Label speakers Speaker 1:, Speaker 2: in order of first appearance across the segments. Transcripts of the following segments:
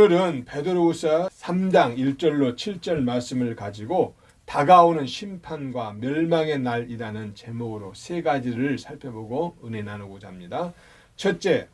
Speaker 1: 오늘은 베드로후서 3장 1절로 7절 말씀을 가지고 다가오는 심판과 멸망의 날이라는 제목으로 세 가지를 살펴보고 은혜 나누고자 합니다. 첫째,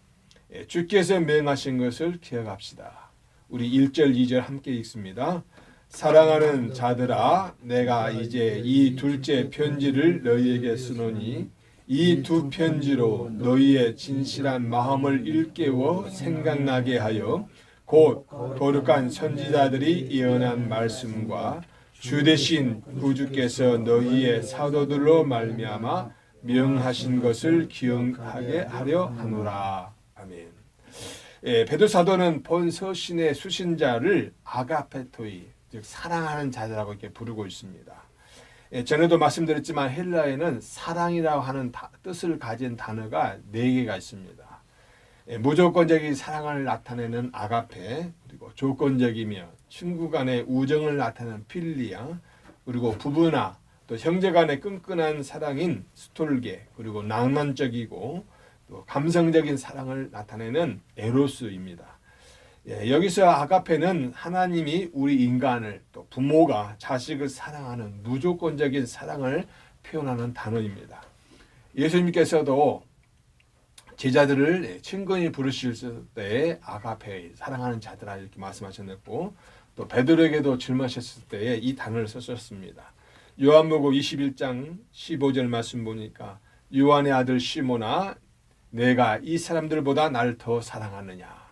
Speaker 1: 예, 주께서 명하신 것을 기억합시다. 우리 1절, 2절 함께 읽습니다. 사랑하는 자들아, 내가 이제 이 둘째 편지를 너희에게 쓰노니 이 두 편지로 너희의 진실한 마음을 일깨워 생각나게 하여 곧 거룩한 선지자들이 예언한 말씀과 주 대신 구주께서 너희의 사도들로 말미암아 명하신 것을 기억하게 하려 하노라. 아멘. 예, 베드 사도는 본 서신의 수신자를 아가페토이 즉 사랑하는 자들하고 이렇게 부르고 있습니다. 예, 전에도 말씀드렸지만 헬라에는 사랑이라고 하는 다- 뜻을 가진 단어가 네 개가 있습니다. 예, 무조건적인 사랑을 나타내는 아가페, 그리고 조건적이며 친구 간의 우정을 나타내는 필리아, 그리고 부부나 또 형제 간의 끈끈한 사랑인 스톨게, 그리고 낭만적이고 또 감성적인 사랑을 나타내는 에로스입니다. 예, 여기서 아가페는 하나님이 우리 인간을 또 부모가 자식을 사랑하는 무조건적인 사랑을 표현하는 단어입니다. 예수님께서도 제자들을 친근히 부르실 때 아가페 사랑하는 자들아 이렇게 말씀하셨고 또 베드로에게도 질문하셨을 때에 이 단어를 썼습니다. 요한복음 21장 15절 말씀 보니까 요한의 아들 시모나 내가 이 사람들보다 날더 사랑하느냐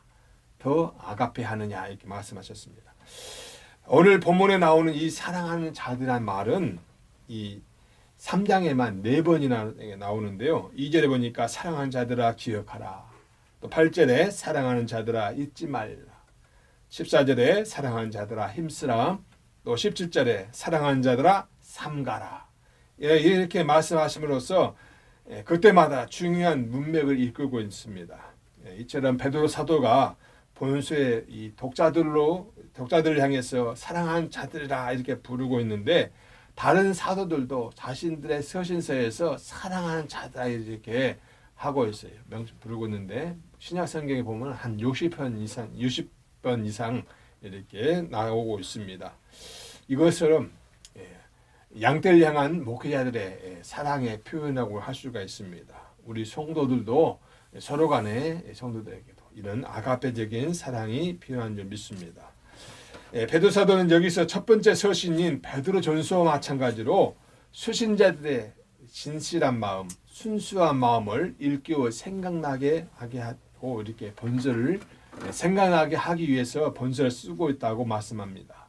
Speaker 1: 더 아가페 하느냐 이렇게 말씀하셨습니다. 오늘 본문에 나오는 이 사랑하는 자들이란 말은 이 3장에만 네 번이나 나오는데요. 2절에 보니까 사랑하는 자들아 기억하라. 또 8절에 사랑하는 자들아 잊지 말라. 14절에 사랑하는 자들아 힘쓰라. 또 17절에 사랑하는 자들아 삼가라. 예, 이렇게 말씀하심으로써 예, 그때마다 중요한 문맥을 이끌고 있습니다. 예, 이처럼 베드로 사도가 본수의 이 독자들로 독자들을 향해서 사랑하는 자들이라 이렇게 부르고 있는데 다른 사도들도 자신들의 서신서에서 사랑하는 자다 이렇게 하고 있어요. 명칭 부르고 있는데 신약 성경에 보면 한 60편 이상 60번 이상 이렇게 나오고 있습니다. 이것처럼 예, 양떼를 향한 목회자들의 예, 사랑의 표현이라고 할 수가 있습니다. 우리 성도들도 서로 간에 성도들에게도 이런 아가페적인 사랑이 필요한 줄 믿습니다. 예, 베드로 사도는 여기서 첫 번째 서신인 베드로 전서와 마찬가지로 수신자들의 진실한 마음, 순수한 마음을 일깨워 생각나게 하게 하고 이렇게 본설을 예, 생각나게 하기 위해서 본설을 쓰고 있다고 말씀합니다.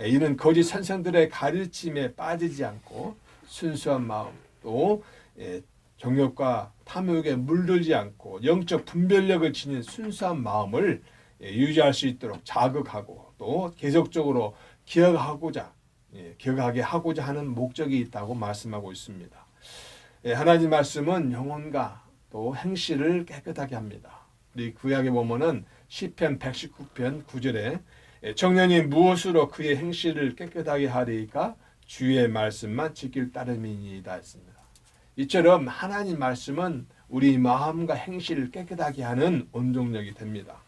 Speaker 1: 예, 이는 거짓 선생들의 가르침에 빠지지 않고 순수한 마음 또 예, 정욕과 탐욕에 물들지 않고 영적 분별력을 지닌 순수한 마음을 예, 유지할 수 있도록 자극하고 또 계속적으로 기억하고자 예, 기억하게 하고자 하는 목적이 있다고 말씀하고 있습니다. 예, 하나님 말씀은 영혼과 또 행실을 깨끗하게 합니다. 우리 구약에 보면은 시편 119편 9절에 예, 청년이 무엇으로 그의 행실을 깨끗하게 하리까 주의 말씀만 지킬 따름이니이다 했습니다. 이처럼 하나님 말씀은 우리 마음과 행실을 깨끗하게 하는 원동력이 됩니다.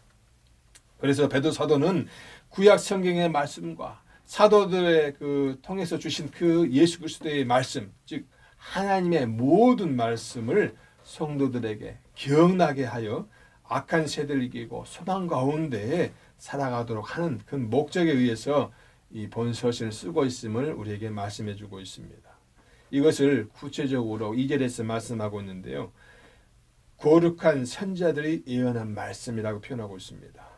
Speaker 1: 그래서 베드 사도는 구약 성경의 말씀과 사도들의 그 통해서 주신 그 예수 그리스도의 말씀, 즉 하나님의 모든 말씀을 성도들에게 기억나게 하여 악한 세대를 이기고 소망 가운데 살아가도록 하는 그 목적에 의해서 이 본서신을 쓰고 있음을 우리에게 말씀해 주고 있습니다. 이것을 구체적으로 2절에서 말씀하고 있는데요. 거룩한 선자들이 예언한 말씀이라고 표현하고 있습니다.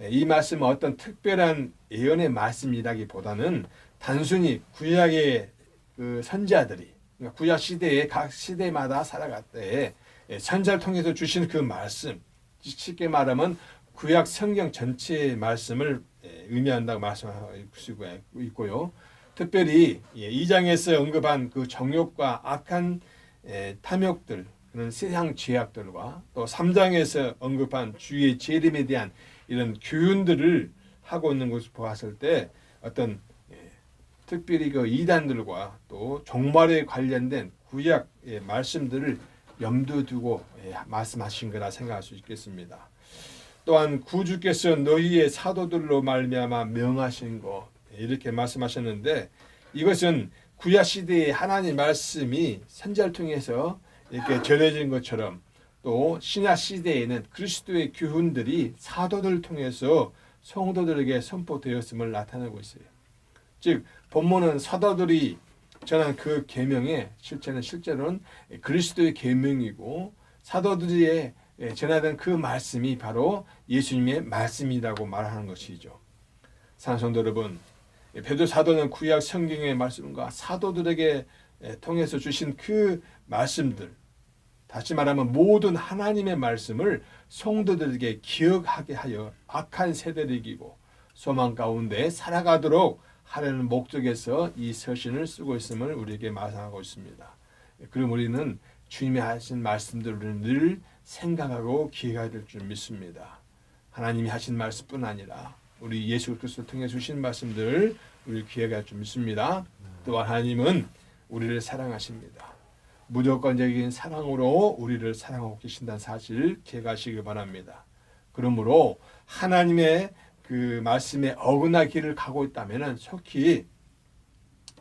Speaker 1: 예, 이 말씀은 어떤 특별한 예언의 말씀이라기보다는 단순히 구약의 그 선자들이 그러니까 구약 시대에 각 시대마다 살아갈 때 예, 선자를 통해서 주신 그 말씀 쉽게 말하면 구약 성경 전체의 말씀을 예, 의미한다고 말씀하고 있고요. 특별히 예, 2장에서 언급한 그 정욕과 악한 예, 탐욕들 그런 세상 죄악들과 또 3장에서 언급한 주의 재림에 대한 이런 교훈들을 하고 있는 것을 보았을 때 어떤 예, 특별히 그 이단들과 또 종말에 관련된 구약의 말씀들을 염두 두고 예, 말씀하신 거라 생각할 수 있겠습니다. 또한 구주께서 너희의 사도들로 말미암아 명하신 것 이렇게 말씀하셨는데 이것은 구약 시대의 하나님 말씀이 선자를 통해서 이렇게 전해진 것처럼 또 신약 시대에는 그리스도의 교훈들이 사도들을 통해서 성도들에게 선포되었음을 나타내고 있어요. 즉 본문은 사도들이 전한 그 계명에 실제는 실제로는 그리스도의 계명이고 사도들이 전하던 그 말씀이 바로 예수님의 말씀이라고 말하는 것이죠. 산성도 여러분, 베드로 사도는 구약 성경의 말씀과 사도들에게 통해서 주신 그 말씀들, 다시 말하면 모든 하나님의 말씀을 성도들에게 기억하게 하여 악한 세대를 이기고 소망 가운데 살아가도록 하려는 목적에서 이 서신을 쓰고 있음을 우리에게 말씀하고 있습니다. 그럼 우리는 주님이 하신 말씀들을 늘 생각하고 기억해야 될 줄 믿습니다. 하나님이 하신 말씀뿐 아니라 우리 예수 그리스도 통해 주신 말씀들 우리 기억할 줄 믿습니다. 또한 하나님은 우리를 사랑하십니다. 무조건적인 사랑으로 우리를 사랑하고 계신다는 사실 기억하시기 바랍니다. 그러므로 하나님의 그 말씀에 길을 가고 있다면 속히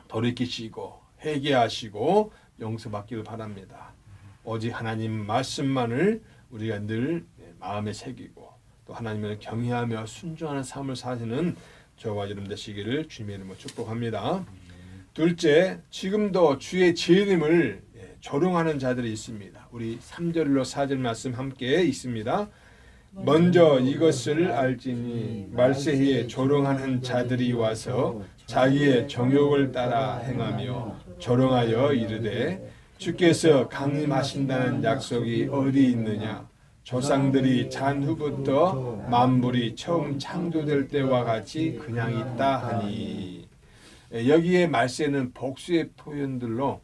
Speaker 1: 돌이키시고 회개하시고 용서받기를 바랍니다. 오직 하나님 말씀만을 우리가 늘 마음에 새기고 또 하나님을 경외하며 순종하는 삶을 사시는 저와 여러분 되시기를 주님의 이름으로 축복합니다. 둘째, 지금도 주의 재림을 조롱하는 자들이 있습니다. 우리 3절로 4절 말씀 함께 있습니다. 먼저 이것을 알지니 말세에 조롱하는 자들이 와서 자기의 정욕을 따라 행하며 조롱하여 이르되 주께서 강림하신다는 약속이 어디 있느냐 조상들이 잔 후부터 만물이 처음 창조될 때와 같이 그냥 있다 하니 여기에 말세는 복수의 표현들로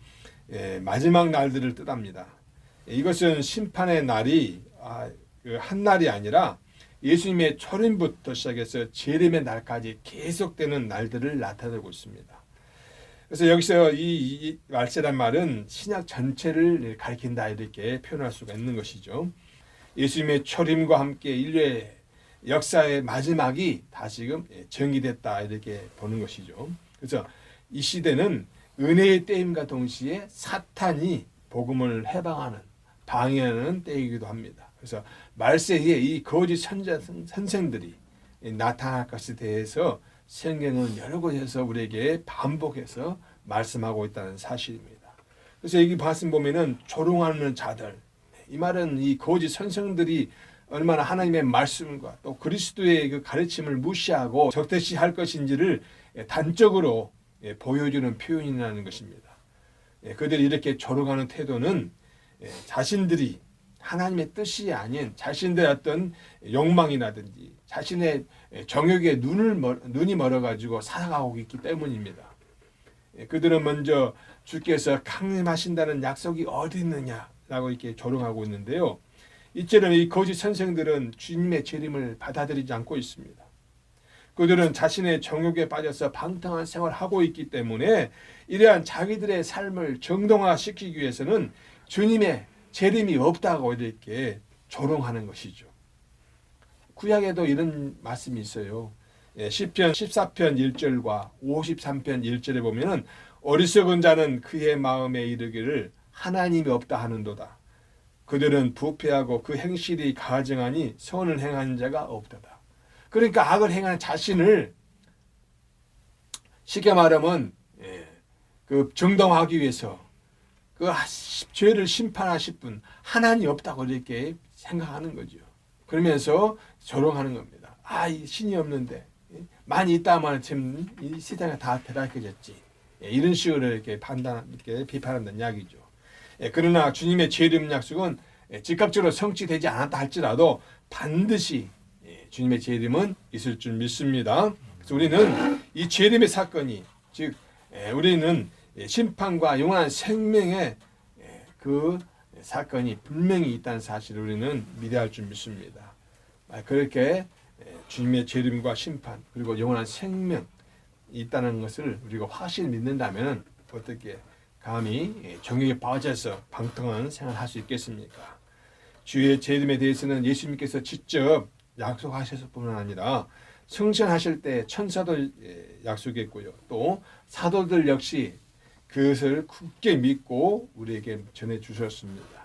Speaker 1: 예, 마지막 날들을 뜻합니다. 이것은 심판의 날이 아, 그한 날이 아니라 예수님의 초림부터 시작해서 재림의 날까지 계속되는 날들을 나타내고 있습니다. 그래서 여기서 이, 이 말세란 말은 신약 전체를 가리킨다 이렇게 표현할 수가 있는 것이죠. 예수님의 초림과 함께 인류의 역사의 마지막이 다시금 정의됐다 이렇게 보는 것이죠. 그래서 이 시대는 은혜의 때임과 동시에 사탄이 복음을 해방하는 방해하는 때이기도 합니다. 그래서 말세에 이 거짓 선자 선생들이 나타날 것에 대해서 성경은 여러 곳에서 우리에게 반복해서 말씀하고 있다는 사실입니다. 그래서 여기 말씀 보면은 조롱하는 자들 이 말은 이 거짓 선생들이 얼마나 하나님의 말씀과 또 그리스도의 그 가르침을 무시하고 적대시할 것인지를 단적으로 예, 보여주는 표현이라는 것입니다. 예, 그들이 이렇게 조롱하는 태도는 예, 자신들이 하나님의 뜻이 아닌 자신들의 어떤 욕망이라든지 자신의 정욕에 눈을 멀, 눈이 멀어가지고 살아가고 있기 때문입니다. 그들은 먼저 주께서 강림하신다는 약속이 어디 있느냐라고 이렇게 조롱하고 있는데요. 이처럼 이 거짓 선생들은 주님의 재림을 받아들이지 않고 있습니다. 그들은 자신의 정욕에 빠져서 방탕한 생활을 하고 있기 때문에 이러한 자기들의 삶을 정당화시키기 위해서는 주님의 재림이 없다고 이렇게 조롱하는 것이죠. 구약에도 이런 말씀이 있어요. 예, 시편 14편 1절과 53편 1절에 보면은 어리석은 자는 그의 마음에 이르기를 하나님이 없다 하는도다. 그들은 부패하고 그 행실이 가증하니 선을 행하는 자가 없도다. 그러니까 악을 행하는 자신을 쉽게 말하면 예, 그 정당화하기 위해서 그 죄를 심판하실 분 하나님 없다고 이렇게 생각하는 거죠. 그러면서 조롱하는 겁니다. 아, 신이 없는데 예, 많이 있다만 지금 이 세상에 다 배락해졌지. 예, 이런 식으로 이렇게 판단, 이렇게 비판한다는 이야기죠. 그러나 주님의 재림 약속은 즉각적으로 성취되지 않았다 할지라도 반드시 주님의 재림은 있을 줄 믿습니다. 그래서 우리는 이 재림의 사건이 즉 우리는 심판과 영원한 생명의 그 사건이 분명히 있다는 사실을 우리는 믿어야 할 줄 믿습니다. 아, 그렇게 주님의 재림과 심판 그리고 영원한 생명 있다는 것을 우리가 확실히 믿는다면 어떻게 감히 정욕에 빠져서 방탕한 생활을 할수 있겠습니까? 주의 재림에 대해서는 예수님께서 직접 약속하셨을 뿐만 아니라 승천하실 때 천사도 예, 약속했고요. 또 사도들 역시 그것을 굳게 믿고 우리에게 전해 주셨습니다.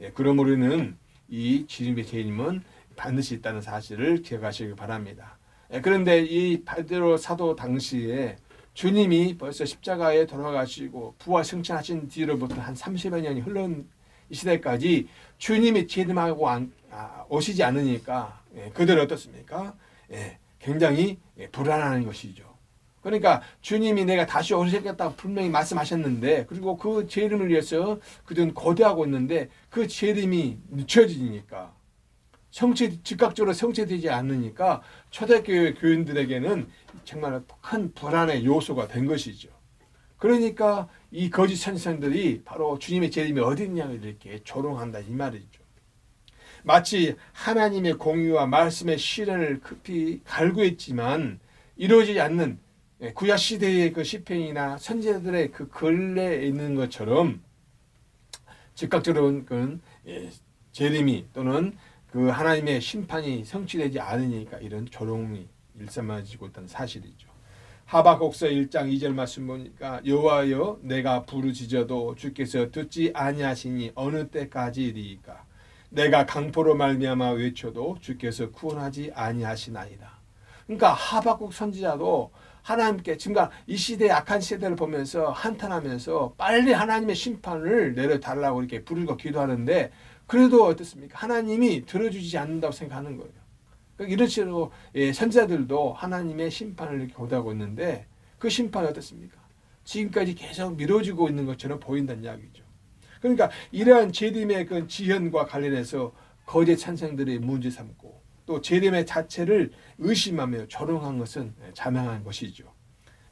Speaker 1: 예, 그러므로 우리는 이 주님의 재림은 반드시 있다는 사실을 기억하시기 바랍니다. 예, 그런데 이 바데로 사도 당시에 주님이 벌써 십자가에 돌아가시고 부활 승천하신 뒤로부터 한 30여 년이 흘른 이 시대까지 주님이 재림하고 오시지 않으니까 예, 그들 어떻습니까? 예, 굉장히 예, 불안한 것이죠. 그러니까 주님이 내가 다시 오시겠다고 분명히 말씀하셨는데 그리고 그 재림을 위해서 그들은 고대하고 있는데 그 재림이 늦춰지니까 성취 즉각적으로 성취되지 않으니까 초대교회 교인들에게는 정말 큰 불안의 요소가 된 것이죠. 그러니까 이 거짓 선생들이 바로 주님의 재림이 어디 있냐고 이렇게 조롱한다 이 말이죠. 마치 하나님의 공의와 말씀의 실현을 급히 갈구했지만 이루어지지 않는 예, 구약 시대의 그 시편이나 선지자들의 그 근래에 있는 것처럼 즉각적으로 그 예, 재림이 또는 그 하나님의 심판이 성취되지 않으니까 이런 조롱이 일삼아지고 있다는 사실이죠. 하박국서 1장 2절 말씀 보니까 여호와여 내가 부르짖어도 주께서 듣지 아니하시니 어느 때까지리이까 내가 강포로 말미암아 외쳐도 주께서 구원하지 아니하시나이다. 그러니까 하박국 선지자도 하나님께 지금 이 시대의 악한 시대를 보면서 한탄하면서 빨리 하나님의 심판을 내려달라고 이렇게 부르고 기도하는데 그래도 어떻습니까? 하나님이 들어주지 않는다고 생각하는 거예요. 그러니까 이런 식으로 예, 선지자들도 하나님의 심판을 이렇게 고대하고 있는데 그 심판이 어떻습니까? 지금까지 계속 미뤄지고 있는 것처럼 보인다는 이야기죠. 그러니까 이러한 재림의 그 지현과 관련해서 거짓 찬성들이 문제 삼고 또 재림의 자체를 의심하며 조롱한 것은 자명한 것이죠.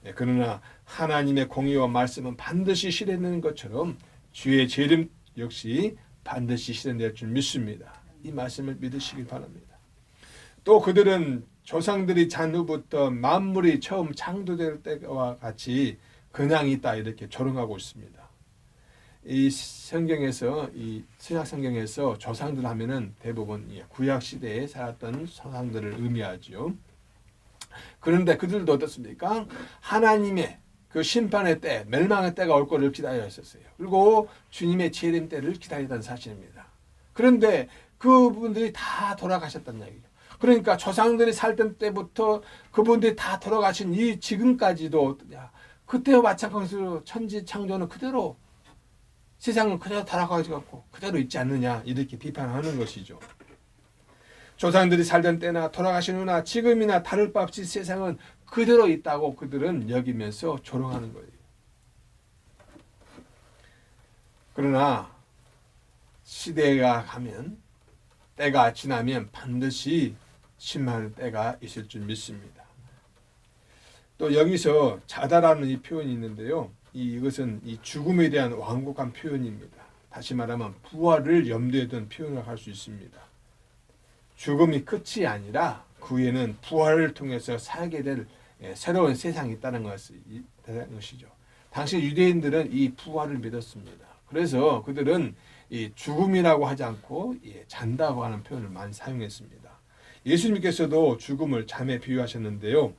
Speaker 1: 예, 그러나 하나님의 공의와 말씀은 반드시 실현되는 것처럼 주의 재림 역시 반드시 실현될 줄 믿습니다. 이 말씀을 믿으시길 바랍니다. 또 그들은 조상들이 잔 후부터 만물이 처음 창조될 때와 같이 그냥 있다 이렇게 조롱하고 있습니다. 이 성경에서 이 신약 성경에서 조상들 하면은 대부분 이 구약 시대에 살았던 조상들을 의미하죠. 그런데 그들도 어떻습니까? 하나님의 그 심판의 때, 멸망의 때가 올 거를 기다려 있었어요. 그리고 주님의 재림 때를 기다리던 사실입니다. 그런데 그분들이 다 돌아가셨단 얘기죠. 그러니까 조상들이 살던 때부터 그분들이 다 돌아가신 이 지금까지도 그때와 마찬가지로 천지 창조는 그대로 세상은 그대로 돌아가지고 그대로 있지 않느냐 이렇게 비판하는 것이죠. 조상들이 살던 때나 돌아가신 후나 지금이나 다를 바 없이 세상은 그대로 있다고 그들은 여기면서 조롱하는 거예요. 그러나 시대가 가면 때가 지나면 반드시 심할 때가 있을 줄 믿습니다. 또 여기서 자다라는 이 표현이 있는데요. 이, 이것은 이 죽음에 대한 완곡한 표현입니다. 다시 말하면 부활을 염두에 둔 표현을 할 수 있습니다. 죽음이 끝이 아니라 그 후에는 부활을 통해서 살게 될 예, 새로운 세상이 있다는 것이죠. 당시 유대인들은 이 부활을 믿었습니다. 그래서 그들은 이 죽음이라고 하지 않고 예, 잔다고 하는 표현을 많이 사용했습니다. 예수님께서도 죽음을 잠에 비유하셨는데요.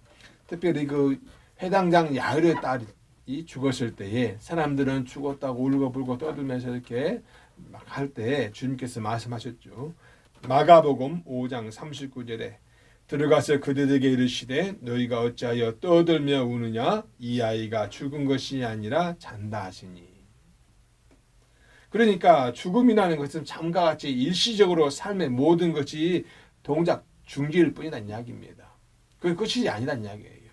Speaker 1: 특별히 그 해당장 야흐의 딸 이 죽었을 때에 사람들은 죽었다고 울고불고 떠들면서 이렇게 막 할 때 주님께서 말씀하셨죠. 마가복음 5장 39절에 들어가서 그들에게 이르시되 너희가 어찌하여 떠들며 우느냐 이 아이가 죽은 것이 아니라 잔다 하시니 그러니까 죽음이라는 것은 잠과 같이 일시적으로 삶의 모든 것이 동작 중지일 뿐이라는 이야기입니다. 그 끝이 아니라는 이야기예요.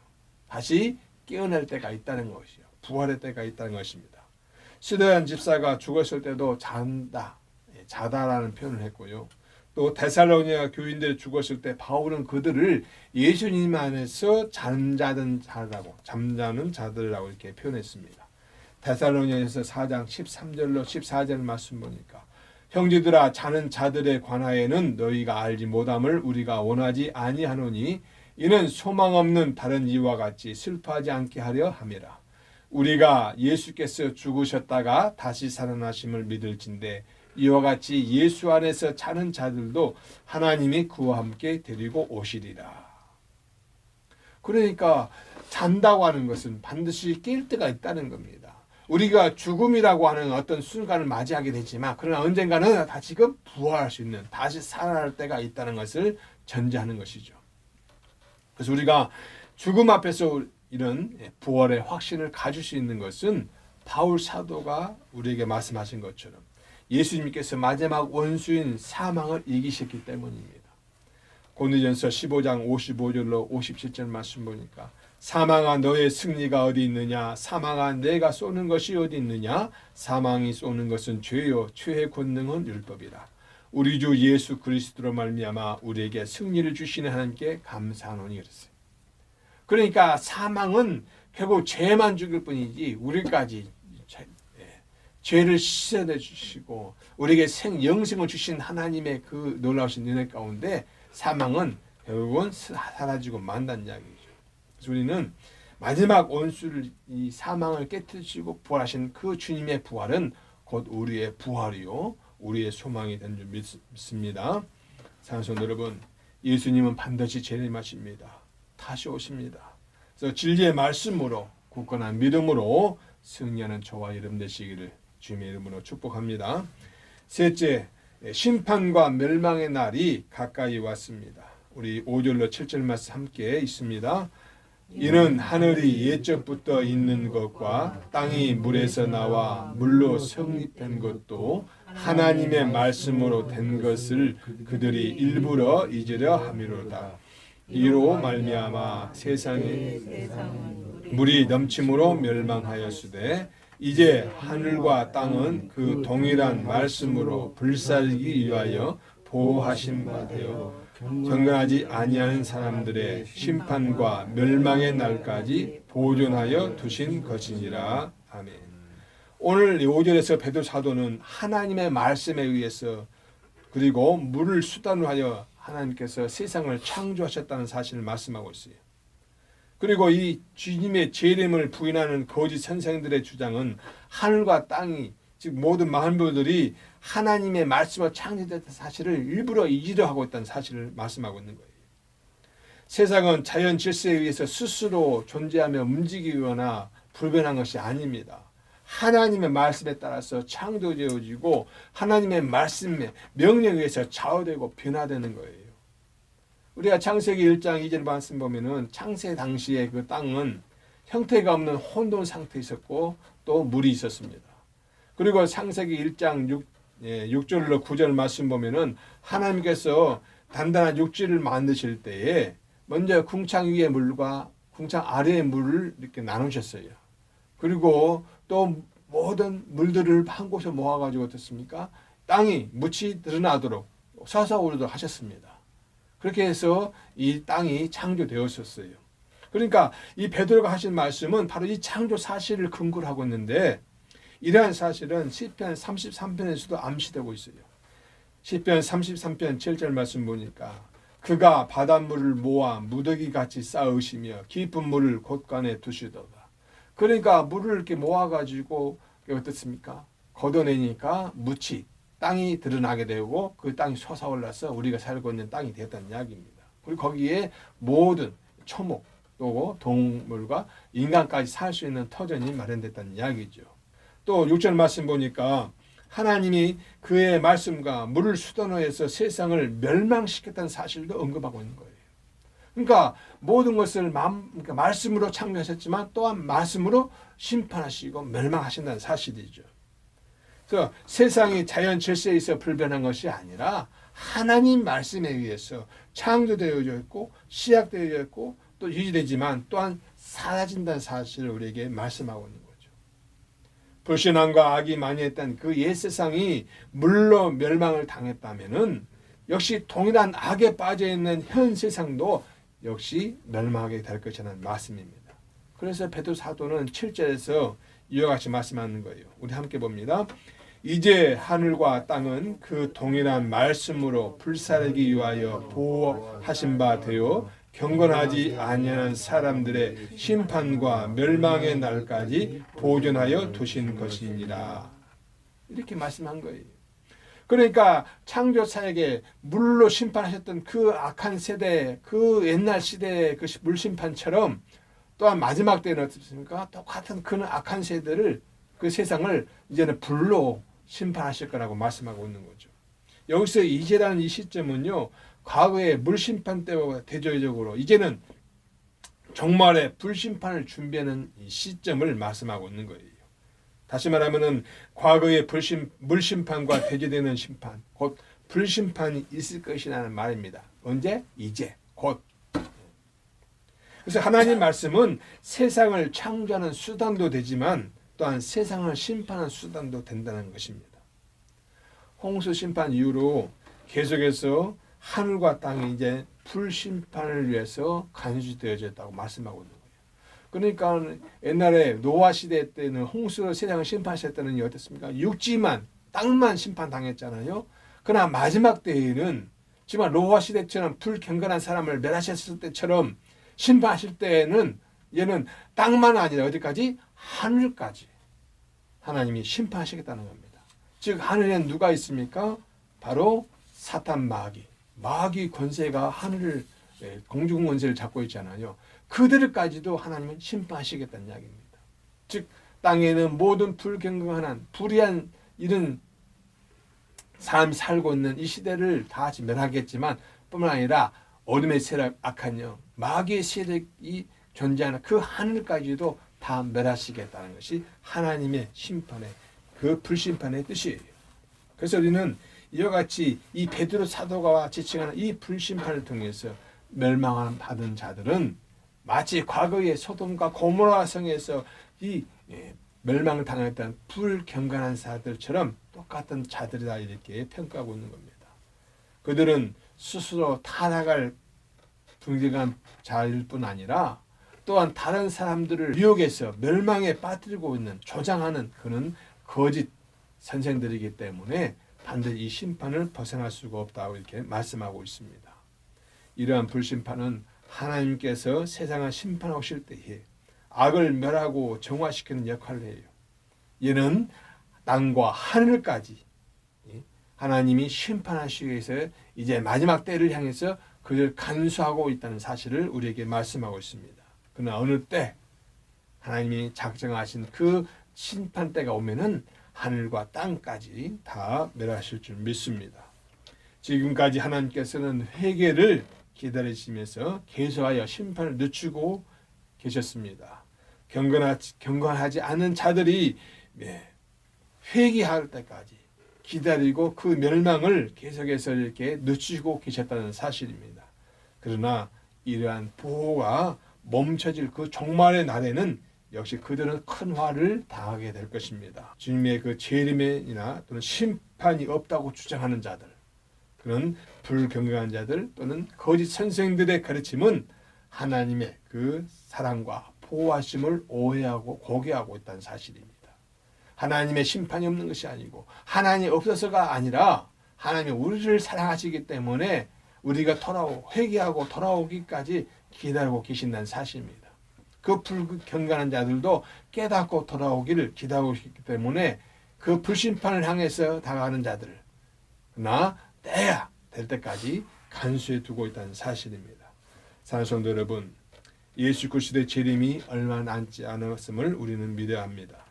Speaker 1: 다시 깨어날 때가 있다는 것이요. 부활의 때가 있다는 것입니다. 시도한 집사가 죽었을 때도 잔다, 예, 자다라는 표현을 했고요. 또 데살로니아 교인들이 죽었을 때 바울은 그들을 예수님 안에서 잠자는 자라고 잠자는 자들이라고 이렇게 표현했습니다. 데살로니아에서 4장 13절로 14절 말씀 보니까 형제들아 자는 자들의 관하에는 너희가 알지 못함을 우리가 원하지 아니하노니 이는 소망 없는 다른 이와 같이 슬퍼하지 않게 하려 함이라. 우리가 예수께서 죽으셨다가 다시 살아나심을 믿을진데 이와 같이 예수 안에서 자는 자들도 하나님이 그와 함께 데리고 오시리라. 그러니까 잔다고 하는 것은 반드시 깰 때가 있다는 겁니다. 우리가 죽음이라고 하는 어떤 순간을 맞이하게 되지만 그러나 언젠가는 다시금 부활할 수 있는 다시 살아날 때가 있다는 것을 전제하는 것이죠. 그래서 우리가 죽음 앞에서 이런 부활의 확신을 가질 수 있는 것은 바울 사도가 우리에게 말씀하신 것처럼 예수님께서 마지막 원수인 사망을 이기셨기 때문입니다. 고린도전서 15장 55절로 57절 말씀 보니까 사망아 너의 승리가 어디 있느냐 사망아 내가 쏘는 것이 어디 있느냐 사망이 쏘는 것은 죄요 죄의 권능은 율법이라 우리 주 예수 그리스도로 말미암아 우리에게 승리를 주시는 하나님께 감사하노니 그랬어요. 그러니까 사망은 결국 죄만 죽일 뿐이지 우리까지 죄, 예, 죄를 씻어내 주시고 우리에게 생 영생을 주신 하나님의 그 놀라우신 은혜 가운데 사망은 결국은 사라지고 만단 이야기죠. 그래서 우리는 마지막 원수를 이 사망을 깨뜨리시고 부활하신 그 주님의 부활은 곧 우리의 부활이요 우리의 소망이 된줄 믿습니다. 사랑하는 여러분, 예수님은 반드시 재림하십니다. 다시 오십니다. 그래서 진리의 말씀으로 굳건한 믿음으로 승리하는 저와 여러분 되시기를 주님의 이름으로 축복합니다. 셋째, 심판과 멸망의 날이 가까이 왔습니다. 우리 5절로 7절 말씀 함께 있습니다. 이는 하늘이 예적부터 있는 것과 땅이 물에서 나와 물로 성립된 것도 하나님의 말씀으로 된 것을 그들이 일부러 잊으려 함이로다. 이로 말미암아 세상에 물이 넘침으로 멸망하였으되 이제 하늘과 땅은 그 동일한 말씀으로 불살기 위하여 보호하신 바 되어 경건하지 아니하는 사람들의 심판과 멸망의 날까지 보존하여 두신 것이니라. 아멘. 오늘 5절에서 베드로 사도는 하나님의 말씀에 의해서 그리고 물을 수단으로 하여 하나님께서 세상을 창조하셨다는 사실을 말씀하고 있어요. 그리고 이 주님의 재림을 부인하는 거짓 선생들의 주장은 하늘과 땅이 즉 모든 만물들이 하나님의 말씀으로 창조됐던 사실을 일부러 잊으려 하고 있다는 사실을 말씀하고 있는 거예요. 세상은 자연 질서에 의해서 스스로 존재하며 움직이거나 불변한 것이 아닙니다. 하나님의 말씀에 따라서 창조되어지고 하나님의 말씀에 명령에 의해서 좌우되고 변화되는 거예요. 우리가 창세기 1장 2절 말씀 보면은 창세 당시에 그 땅은 형태가 없는 혼돈 상태에 있었고 또 물이 있었습니다. 그리고 창세기 1장 6, 예, 6절로 9절 말씀 보면은 하나님께서 단단한 육지를 만드실 때에 먼저 궁창 위의 물과 궁창 아래의 물을 이렇게 나누셨어요. 그리고 또 모든 물들을 한 곳에 모아가지고 어떻습니까? 땅이 묻이 드러나도록 솟아오르도록 하셨습니다. 그렇게 해서 이 땅이 창조되었었어요. 그러니까 이 베드로가 하신 말씀은 바로 이 창조 사실을 근거로 하고 있는데 이러한 사실은 시편 33편에서도 암시되고 있어요. 시편 33편 7절 말씀 보니까 그가 바닷물을 모아 무더기 같이 쌓으시며 깊은 물을 곳간에 두시더라. 그러니까 물을 이렇게 모아 가지고 어떻습니까? 걷어내니까 묻이 땅이 드러나게 되고 그 땅이 솟아올라서 우리가 살고 있는 땅이 됐다는 이야기입니다. 그리고 거기에 모든 초목 또 동물과 인간까지 살 수 있는 터전이 마련됐다는 이야기죠. 또 6절 말씀 보니까 하나님이 그의 말씀과 물을 수단화해서 세상을 멸망시켰다는 사실도 언급하고 있는 거예요. 그러니까 모든 것을 마, 그러니까 말씀으로 창조하셨지만 또한 말씀으로 심판하시고 멸망하신다는 사실이죠. 그래서 세상이 자연 질서에 있어 불변한 것이 아니라 하나님 말씀에 의해서 창조되어져 있고 시작되어져 있고 또 유지되지만 또한 사라진다는 사실을 우리에게 말씀하고 있는 거죠. 불신앙과 악이 많이 했던 그 옛 세상이 물로 멸망을 당했다면은 역시 동일한 악에 빠져 있는 현 세상도 역시 멸망하게 될 것이라는 말씀입니다. 그래서 베드로 사도는 7절에서 이와 같이 말씀하는 거예요. 우리 함께 봅니다. 이제 하늘과 땅은 그 동일한 말씀으로 불사르기 위하여 보호하신 바 되어 경건하지 아니하는 사람들의 심판과 멸망의 날까지 보존하여 두신 것이니라. 이렇게 말씀한 거예요. 그러니까 창조사에게 물로 심판하셨던 그 악한 세대, 그 옛날 시대의 그 물심판처럼 또한 마지막 때는 어떻습니까? 똑같은 그 악한 세대를 그 세상을 이제는 불로 심판하실 거라고 말씀하고 있는 거죠. 여기서 이제라는 이 시점은요, 과거의 물심판 때와 대조적으로 이제는 정말의 불심판을 준비하는 이 시점을 말씀하고 있는 거예요. 다시 말하면은 과거의 불심 물심판과 대조되는 심판, 곧 불심판이 있을 것이라는 말입니다. 언제? 이제 곧. 그래서 하나님 말씀은 세상을 창조하는 수단도 되지만 또한 세상을 심판하는 수단도 된다는 것입니다. 홍수 심판 이후로 계속해서 하늘과 땅이 이제 불심판을 위해서 간수되어졌다고 말씀하고 있는. 그러니까 옛날에 노아 시대 때는 홍수로 세상을 심판하셨다는 어땠습니까? 육지만 땅만 심판당했잖아요. 그러나 마지막 때에는 지금 노아 시대처럼 불경건한 사람을 멸하셨을 때처럼 심판하실 때에는 얘는 땅만 아니라 어디까지 하늘까지 하나님이 심판하시겠다는 겁니다. 즉 하늘에는 누가 있습니까? 바로 사탄 마귀. 마귀 권세가 하늘을 예, 공중 권세를 잡고 있잖아요. 그들까지도 하나님은 심판하시겠다는 이야기입니다. 즉 땅에는 모든 불경건한 불의한 이런 사람이 살고 있는 이 시대를 다 멸하겠지만 뿐만 아니라 어둠의 세력 악한 영 마귀의 세력이 존재하는 그 하늘까지도 다 멸하시겠다는 것이 하나님의 심판의 그 불심판의 뜻이에요. 그래서 우리는 이와 같이 이 베드로 사도가 지칭하는 이 불심판을 통해서 멸망을 받은 자들은 마치 과거의 소돔과 고모라 성에서 이 예, 멸망을 당했던 불경건한 자들처럼 똑같은 자들이다 이렇게 평가하고 있는 겁니다. 그들은 스스로 타락할 불경한 자일 뿐 아니라 또한 다른 사람들을 유혹해서 멸망에 빠뜨리고 있는 조장하는 그런 거짓 선생들이기 때문에 반드시 이 심판을 벗어날 수가 없다고 이렇게 말씀하고 있습니다. 이러한 불심판은 하나님께서 세상을 심판하실 때에 악을 멸하고 정화시키는 역할을 해요. 얘는 땅과 하늘까지 하나님이 심판하시기 위해서 이제 마지막 때를 향해서 그를 간수하고 있다는 사실을 우리에게 말씀하고 있습니다. 그러나 어느 때 하나님이 작정하신 그 심판 때가 오면은 하늘과 땅까지 다 멸하실 줄 믿습니다. 지금까지 하나님께서는 회개를 기다리시면서 계속하여 심판을 늦추고 계셨습니다. 경건하지, 경건하지 않은 자들이 네, 회개할 때까지 기다리고 그 멸망을 계속해서 이렇게 늦추고 계셨다는 사실입니다. 그러나 이러한 보호가 멈춰질 그 종말의 날에는 역시 그들은 큰 화를 당하게 될 것입니다. 주님의 그 재림이나 또는 심판이 없다고 주장하는 자들, 그런 불경건한 자들 또는 거짓 선생들의 가르침은 하나님의 그 사랑과 보호하심을 오해하고 고개하고 있다는 사실입니다. 하나님의 심판이 없는 것이 아니고 하나님이 없어서가 아니라 하나님이 우리를 사랑하시기 때문에 우리가 돌아오 회개하고 돌아오기까지 기다리고 계신다는 사실입니다. 그 불경건한 자들도 깨닫고 돌아오기를 기다리고 있기 때문에 그 불심판을 향해서 다가가는 자들 나 때야 될 때까지 간수해 두고 있다는 사실입니다. 사랑성도 여러분, 예수 그리스도의 재림이 얼마 남지 않았음을 우리는 믿어야 합니다.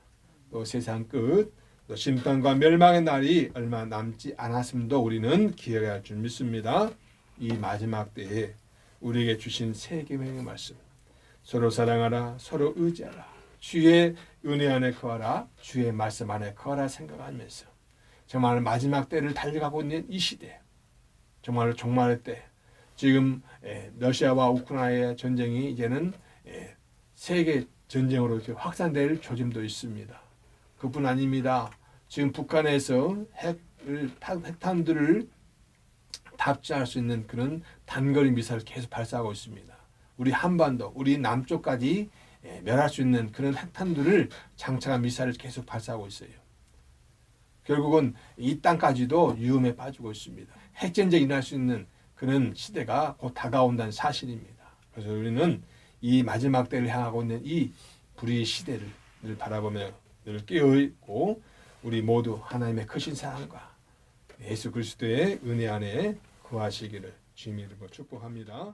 Speaker 1: 또 세상 끝, 또 심판과 멸망의 날이 얼마 남지 않았음도 우리는 기억해야 할 줄 믿습니다. 이 마지막 때에 우리에게 주신 세 계명의 말씀. 서로 사랑하라, 서로 의지하라. 주의 은혜 안에 거하라, 주의 말씀 안에 거하라 생각하면서 정말 마지막 때를 달려가고 있는 이 시대, 정말 종말의 때, 지금 예, 러시아와 우크라이나의 전쟁이 이제는 예, 세계 전쟁으로 이렇게 확산될 조짐도 있습니다. 그뿐 아닙니다. 지금 북한에서 핵을 핵탄두를 답지할 수 있는 그런 단거리 미사를 계속 발사하고 있습니다. 우리 한반도, 우리 남쪽까지 예, 멸할 수 있는 그런 핵탄두를 장착한 미사를 계속 발사하고 있어요. 결국은 이 땅까지도 위험에 빠지고 있습니다. 핵전쟁이 일어날 수 있는 그런 시대가 곧 다가온다는 사실입니다. 그래서 우리는 이 마지막 때를 향하고 있는 이 불의 시대를 늘 바라보며 늘 깨어있고 우리 모두 하나님의 크신 사랑과 예수 그리스도의 은혜 안에 거하시기를 주님 이름으로 축복합니다.